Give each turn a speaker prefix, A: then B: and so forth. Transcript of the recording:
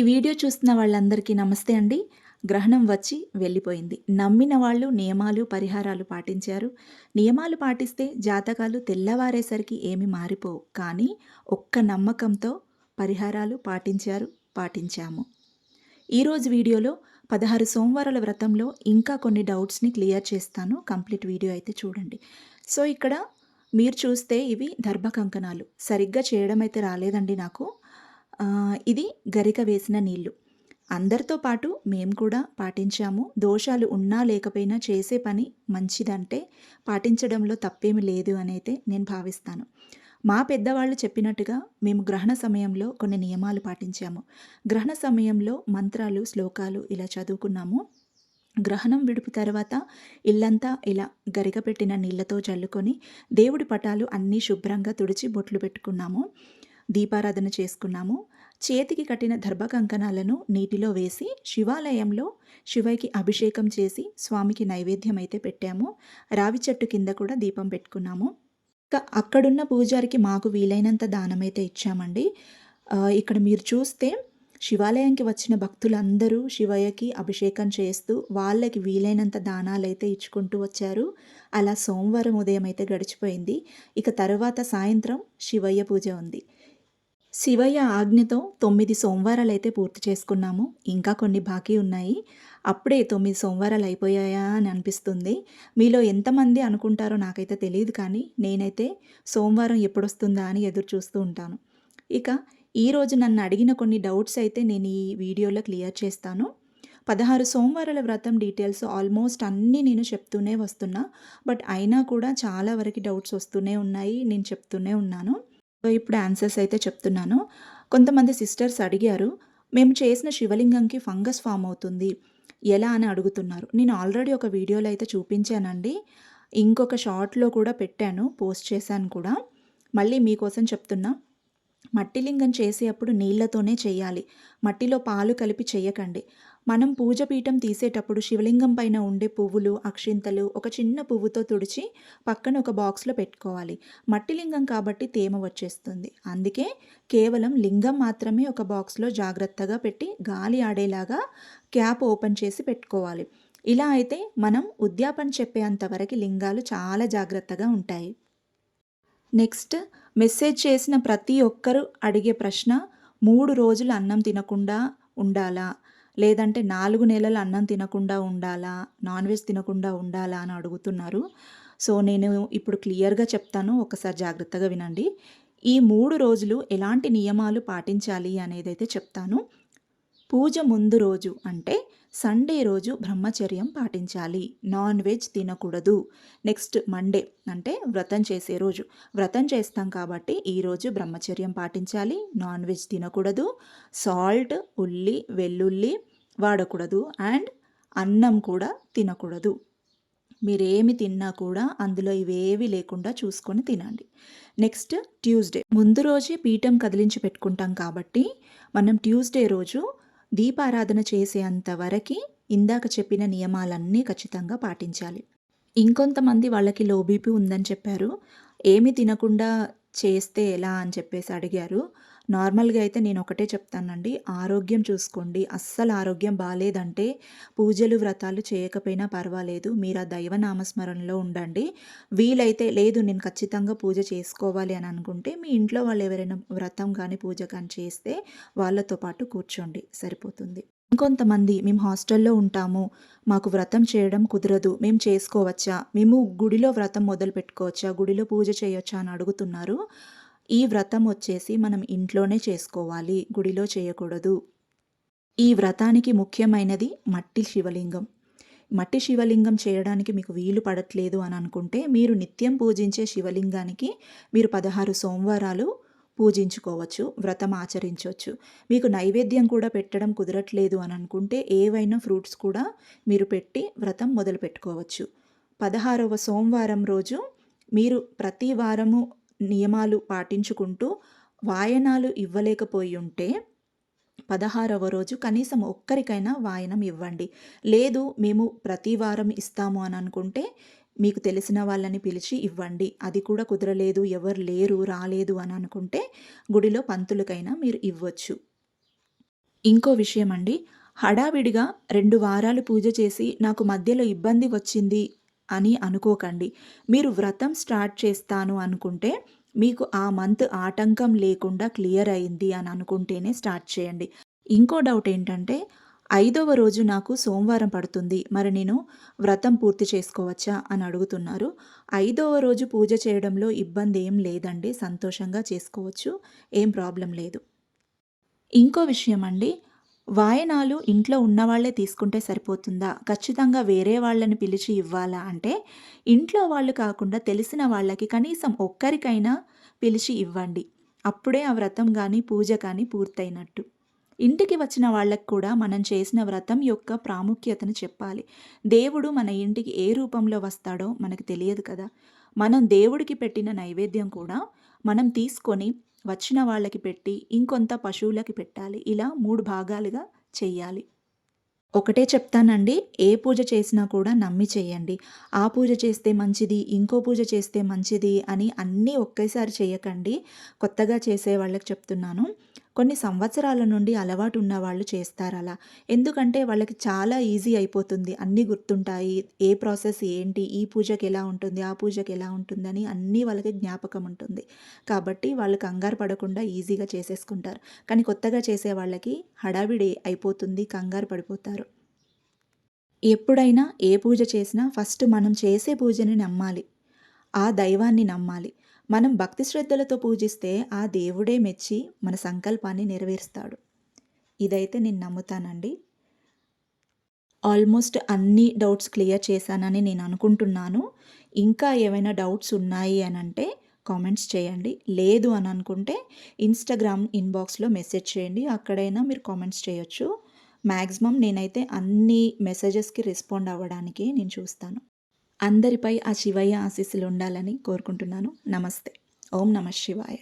A: ఈ వీడియో చూస్తున్న వాళ్ళందరికీ నమస్తే అండి. గ్రహణం వచ్చి వెళ్ళిపోయింది. నమ్మిన వాళ్ళు నియమాలు పరిహారాలు పాటించారు. నియమాలు పాటిస్తే జాతకాలు తెల్లవారేసరికి ఏమి మారిపోవు. కానీ ఒక్క నమ్మకంతో పరిహారాలు పాటించారు పాటించాము. ఈరోజు వీడియోలో పదహారు సోమవారాల వ్రతంలో ఇంకా కొన్ని డౌట్స్ని క్లియర్ చేస్తాను. కంప్లీట్ వీడియో అయితే చూడండి. సో ఇక్కడ మీరు చూస్తే ఇవి దర్భ కంకణాలు సరిగ్గా చేయడం అయితే రాలేదండి నాకు. ఇది గరిక వేసిన నీళ్ళు. అందరితో పాటు మేము కూడా పాటించాము. దోషాలు ఉన్నా లేకపోయినా చేసే పని మంచిదంటే పాటించడంలో తప్పేమి లేదు అని అయితే నేను భావిస్తాను. మా పెద్దవాళ్ళు చెప్పినట్టుగా మేము గ్రహణ సమయంలో కొన్ని నియమాలు పాటించాము. గ్రహణ సమయంలో మంత్రాలు శ్లోకాలు ఇలా చదువుకున్నాము. గ్రహణం విడుపు తర్వాత ఇల్లంతా ఇలా గరిక పెట్టిన నీళ్ళతో దేవుడి పటాలు అన్నీ శుభ్రంగా తుడిచి బొట్లు పెట్టుకున్నాము. దీపారాధన చేసుకున్నాము. చేతికి కట్టిన దర్భ కంకణాలను నీటిలో వేసి శివాలయంలో శివయ్యకి అభిషేకం చేసి స్వామికి నైవేద్యం అయితే పెట్టాము. రావి చెట్టు కింద కూడా దీపం పెట్టుకున్నాము. ఇంకా అక్కడున్న పూజారికి మాకు వీలైనంత దానం అయితే ఇచ్చామండి ఇక్కడ మీరు చూస్తే శివాలయంకి వచ్చిన భక్తులందరూ శివయ్యకి అభిషేకం చేస్తూ వాళ్ళకి వీలైనంత దానాలు అయితే ఇచ్చుకుంటూ వచ్చారు. అలా సోమవారం ఉదయం అయితే గడిచిపోయింది. ఇక తర్వాత సాయంత్రం శివయ్య పూజ ఉంది. శివయ్య ఆజ్ఞతో తొమ్మిది సోమవారాలు అయితే పూర్తి చేసుకున్నాము. ఇంకా కొన్ని బాకీ ఉన్నాయి. అప్పుడే తొమ్మిది సోమవారాలు అయిపోయాయా అని అనిపిస్తుంది. మీలో ఎంతమంది అనుకుంటారో నాకైతే తెలియదు కానీ నేనైతే సోమవారం ఎప్పుడొస్తుందా అని ఎదురు చూస్తూ ఉంటాను. ఇక ఈరోజు నన్ను అడిగిన కొన్ని డౌట్స్ అయితే నేను ఈ వీడియోలో క్లియర్ చేస్తాను. పదహారు సోమవారాల వ్రతం డీటెయిల్స్ ఆల్మోస్ట్ అన్నీ నేను చెప్తూనే వస్తున్నా. బట్ అయినా కూడా చాలా వరకు డౌట్స్ వస్తూనే ఉన్నాయి. నేను చెప్తూనే ఉన్నాను. సో ఇప్పుడు ఆన్సర్స్ అయితే చెప్తున్నాను. కొంతమంది సిస్టర్స్ అడిగారు మేము చేసిన శివలింగంకి ఫంగస్ ఫామ్ అవుతుంది. ఎలా అని అడుగుతున్నారు. నేను ఆల్రెడీ ఒక వీడియోలో అయితే చూపించానండి. ఇంకొక షార్ట్లో కూడా పెట్టాను పోస్ట్ చేశాను కూడా. మళ్ళీ మీకోసం చెప్తున్నా. మట్టిలింగం చేసేటప్పుడు నీళ్ళతోనే చేయాలి. మట్టిలో పాలు కలిపి చేయకండి. మనం పూజ పీఠం తీసేటప్పుడు శివలింగం పైన ఉండే పువ్వులు అక్షింతలు ఒక చిన్న పువ్వుతో తుడిచి పక్కన ఒక బాక్స్లో పెట్టుకోవాలి. మట్టి లింగం కాబట్టి తేమ వచ్చేస్తుంది. అందుకే కేవలం లింగం మాత్రమే ఒక బాక్స్లో జాగ్రత్తగా పెట్టి గాలి ఆడేలాగా క్యాప్ ఓపెన్ చేసి పెట్టుకోవాలి. ఇలా అయితే మనం ఉద్యాపన చెప్పేంతవరకు లింగాలు చాలా జాగ్రత్తగా ఉంటాయి. నెక్స్ట్ మెసేజ్ చేసిన ప్రతి ఒక్కరు అడిగే ప్రశ్న మూడు రోజులు అన్నం తినకుండా ఉండాలా? లేదంటే నాలుగు నెలలు అన్నం తినకుండా ఉండాలా? నాన్ వెజ్ తినకుండా ఉండాలా అని అడుగుతున్నారు. సో నేను ఇప్పుడు క్లియర్గా చెప్తాను. ఒకసారి జాగ్రత్తగా వినండి. ఈ మూడు రోజులు ఎలాంటి నియమాలు పాటించాలి అనేది అయితే చెప్తాను. పూజ ముందు రోజు అంటే సండే రోజు బ్రహ్మచర్యం పాటించాలి. నాన్ వెజ్ తినకూడదు. నెక్స్ట్ మండే అంటే వ్రతం చేసే రోజు. వ్రతం చేస్తాం కాబట్టి ఈరోజు బ్రహ్మచర్యం పాటించాలి. నాన్ వెజ్ తినకూడదు. సాల్ట్ ఉల్లి వెల్లుల్లి వాడకూడదు. అండ్ అన్నం కూడా తినకూడదు. మీరేమి తిన్నా కూడా అందులో ఇవేవి లేకుండా చూసుకొని తినండి. Next Tuesday. ముందు రోజే పీఠం కదిలించి పెట్టుకుంటాం కాబట్టి మనం ట్యూస్డే రోజు దీపారాధన చేసేంత వరకు ఇందాక చెప్పిన నియమాలన్నీ ఖచ్చితంగా పాటించాలి. ఇంకొంతమంది వాళ్ళకి లో బీపీ ఉందని చెప్పారు. ఏమి తినకుండా చేస్తే ఎలా అని చెప్పేసి అడిగారు. నార్మల్గా అయితే నేను ఒకటే చెప్తానండి. ఆరోగ్యం చూసుకోండి. అస్సలు ఆరోగ్యం బాగాలేదంటే పూజలు వ్రతాలు చేయకపోయినా పర్వాలేదు. మీరు ఆ దైవ నామస్మరణలో ఉండండి. వీలైతే లేదు నేను ఖచ్చితంగా పూజ చేసుకోవాలి అని అనుకుంటే మీ ఇంట్లో వాళ్ళు ఎవరైనా వ్రతం కానీ పూజ కానీ చేస్తే వాళ్ళతో పాటు కూర్చోండి. సరిపోతుంది. ఇంకొంతమంది మేము హాస్టల్లో ఉంటాము. మాకు వ్రతం చేయడం కుదరదు. మేము చేసుకోవచ్చా? మేము గుడిలో వ్రతం మొదలు పెట్టుకోవచ్చా గుడిలో పూజ చేయొచ్చా? అని అడుగుతున్నారు. ఈ వ్రతం వచ్చేసి మనం ఇంట్లోనే చేసుకోవాలి గుడిలో చేయకూడదు. ఈ వ్రతానికి ముఖ్యమైనది మట్టి శివలింగం. మట్టి శివలింగం చేయడానికి మీకు వీలు పడట్లేదు అని అనుకుంటే మీరు నిత్యం పూజించే శివలింగానికి మీరు పదహారు సోమవారాలు పూజించుకోవచ్చు వ్రతం ఆచరించవచ్చు. మీకు నైవేద్యం కూడా పెట్టడం కుదరట్లేదు అని అనుకుంటే ఏవైనా ఫ్రూట్స్ కూడా మీరు పెట్టి వ్రతం మొదలు పెట్టుకోవచ్చు పదహారవ సోమవారం రోజు మీరు ప్రతి వారము నియమాలు పాటించుకుంటూ వాయనాలు ఇవ్వలేకపోయి ఉంటే పదహారవ రోజు కనీసం ఒక్కరికైనా వాయనం ఇవ్వండి. లేదు మేము ప్రతి వారం ఇస్తాము అని అనుకుంటే మీకు తెలిసిన వాళ్ళని పిలిచి ఇవ్వండి. అది కూడా కుదరలేదు ఎవరు లేరు రాలేదు అని అనుకుంటే గుడిలో పంతులకైనా మీరు ఇవ్వచ్చు. ఇంకో విషయం అండి హడావిడిగా రెండు వారాలు పూజ చేసి నాకు మధ్యలో ఇబ్బంది వచ్చింది అని అనుకోకండి. మీరు వ్రతం స్టార్ట్ చేస్తాను అనుకుంటే మీకు ఆ మంత్ ఆటంకం లేకుండా క్లియర్ అయింది అని అనుకుంటేనే స్టార్ట్ చేయండి. ఇంకో డౌట్ ఏంటంటే ఐదవ రోజు నాకు సోమవారం పడుతుంది. మరి నేను వ్రతం పూర్తి చేసుకోవచ్చా అని అడుగుతున్నారు. ఐదవ రోజు పూజ చేయడంలో ఇబ్బంది ఏం లేదండి. సంతోషంగా చేసుకోవచ్చు. ఏం ప్రాబ్లం లేదు. ఇంకో విషయం అండి. వాయనాలు ఇంట్లో ఉన్నవాళ్ళే తీసుకుంటే సరిపోతుందా? ఖచ్చితంగా వేరే వాళ్ళని పిలిచి ఇవ్వాలా? అంటే ఇంట్లో వాళ్ళు కాకుండా తెలిసిన వాళ్ళకి కనీసం ఒక్కరికైనా పిలిచి ఇవ్వండి. అప్పుడే ఆ వ్రతం కానీ పూజ కానీ పూర్తయినట్టు. ఇంటికి వచ్చిన వాళ్ళకు కూడా మనం చేసిన వ్రతం యొక్క ప్రాముఖ్యతను చెప్పాలి. దేవుడు మన ఇంటికి ఏ రూపంలో వస్తాడో మనకు తెలియదు కదా. మనం దేవుడికి పెట్టిన నైవేద్యం కూడా మనం తీసుకొని వచ్చిన వాళ్ళకి పెట్టి ఇంకొంత పశువులకి పెట్టాలి. ఇలా మూడు భాగాలుగా చెయ్యాలి. ఒకటే చెప్తానండి ఏ పూజ చేసినా కూడా నమ్మి చేయండి ఆ పూజ చేస్తే మంచిది ఇంకో పూజ చేస్తే మంచిది అని అన్నీ ఒకేసారి చేయకండి కొత్తగా చేసే వాళ్ళకి చెప్తున్నాను. కొన్ని సంవత్సరాల నుండి అలవాటు ఉన్న వాళ్ళు చేస్తారు అలా ఎందుకంటే వాళ్ళకి చాలా ఈజీ అయిపోతుంది. అన్నీ గుర్తుంటాయి. ఏ ప్రాసెస్ ఏంటి? ఈ పూజకి ఎలా ఉంటుంది? ఆ పూజకి ఎలా ఉంటుందని అన్నీ వాళ్ళకి జ్ఞాపకం ఉంటుంది. కాబట్టి వాళ్ళు కంగారు పడకుండా ఈజీగా చేసేసుకుంటారు. కానీ కొత్తగా చేసే వాళ్ళకి హడావిడి అయిపోతుంది కంగారు పడిపోతారు. ఎప్పుడైనా ఏ పూజ చేసినా ఫస్ట్ మనం చేసే పూజని నమ్మాలి. ఆ దైవాన్ని నమ్మాలి. మనం భక్తి శ్రద్ధలతో పూజిస్తే ఆ దేవుడే మెచ్చి మన సంకల్పాన్ని నెరవేరుస్తాడు. ఇదైతే నేను నమ్ముతానండి. ఆల్మోస్ట్ అన్ని డౌట్స్ క్లియర్ చేశానని నేను అనుకుంటున్నాను. ఇంకా ఏమైనా డౌట్స్ ఉన్నాయి అని అంటే కామెంట్స్ చేయండి. లేదు అని అనుకుంటే ఇన్స్టాగ్రామ్ ఇన్బాక్స్లో మెసేజ్ చేయండి. అక్కడైనా మీరు కామెంట్స్ చేయొచ్చు. మ్యాక్సిమం నేనైతే అన్ని మెసేజెస్కి రెస్పాండ్ అవ్వడానికి నేను చూస్తాను. అందరిపై ఆ శివయ్య ఆశీస్సులు ఉండాలని కోరుకుంటున్నాను. నమస్తే. ఓం నమ శివాయ.